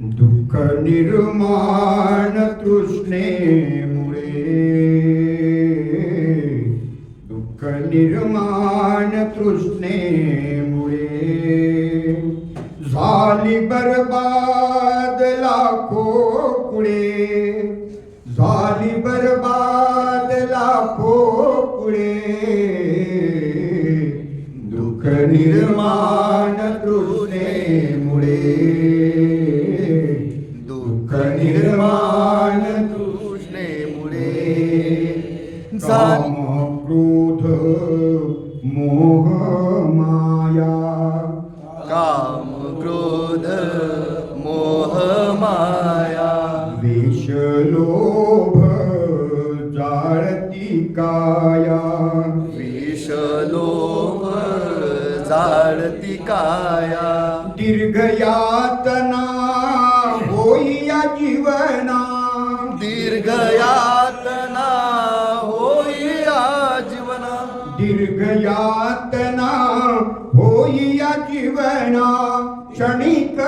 दुःख निर्माण तृष्णेमुळे दुःख निर्माण तृष्णेमुळे झाली बरबाद लाखो कुळे झाली बरबाद लाखो कुळे दुःख निर्माण काम क्रोध मोह माया काम क्रोध मोह माया विष लोभ जाळती काया विष लोभ जाळती काया दीर्घ यातना होई या जीवना। दीर्घ यातना होई या जीवना क्षणिक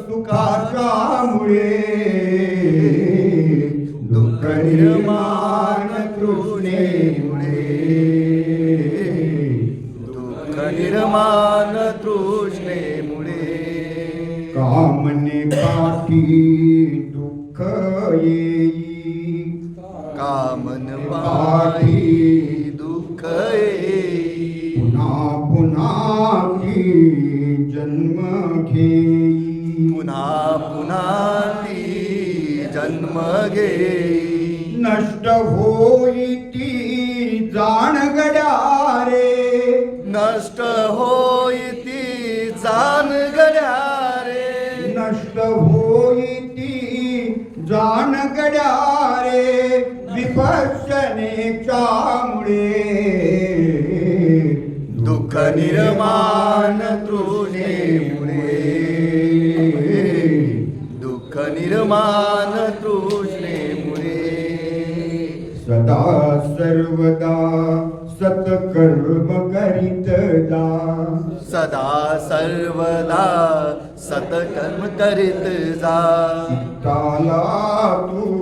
सुखाच्या मुळे दुःख निर्माण तृष्णेमुळे. दुःख निर्माण तृष्णेमुळे. कामने पाठी दुःख येई. कामन पाठी दुःख येई. जन्म घेई. पुन्हा पुन्हा ती जन्म घेई. नष्ट होई ती जाण गड्या रे नष्ट होई ती जाण गड्या रे नष्ट होई ती जाण गड्या रे विपक्षणेच्या मुळे निर्माण तृष्णेमुळे. दुःख निर्माण तृष्णेमुळे. सदा सर्वदा सत्कर्म करीत जा. सदा सर्वदा सतकर्म करीत जा. चित्ताला तू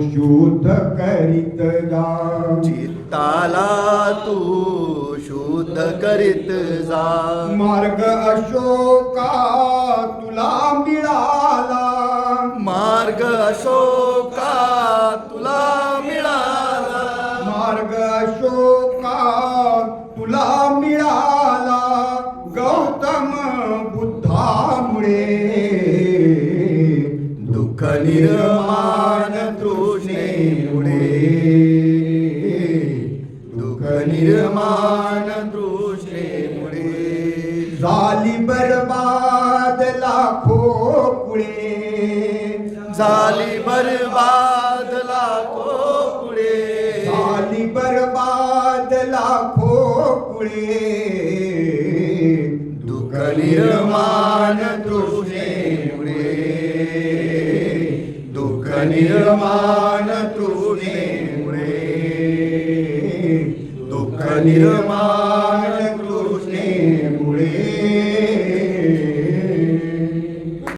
शुद्ध करीत जा. चित्ताला तू शुद्ध करीत जा. मार्ग अशोका तुला मिळाला. मार्ग अशोका तुला मिळाला. मार्ग अशोका तुला मिळाला. गौतम बुद्धामुळे दुःख निर्माण झाली बरबाद लाखो कुळे झाली बरबाद लाखो पुढे. झाली बरबाद लाखो कुळे दुःख निर्माण तृष्णेमुळे दुःख निर्माण तृष्णेमुळे दुःख निर्माण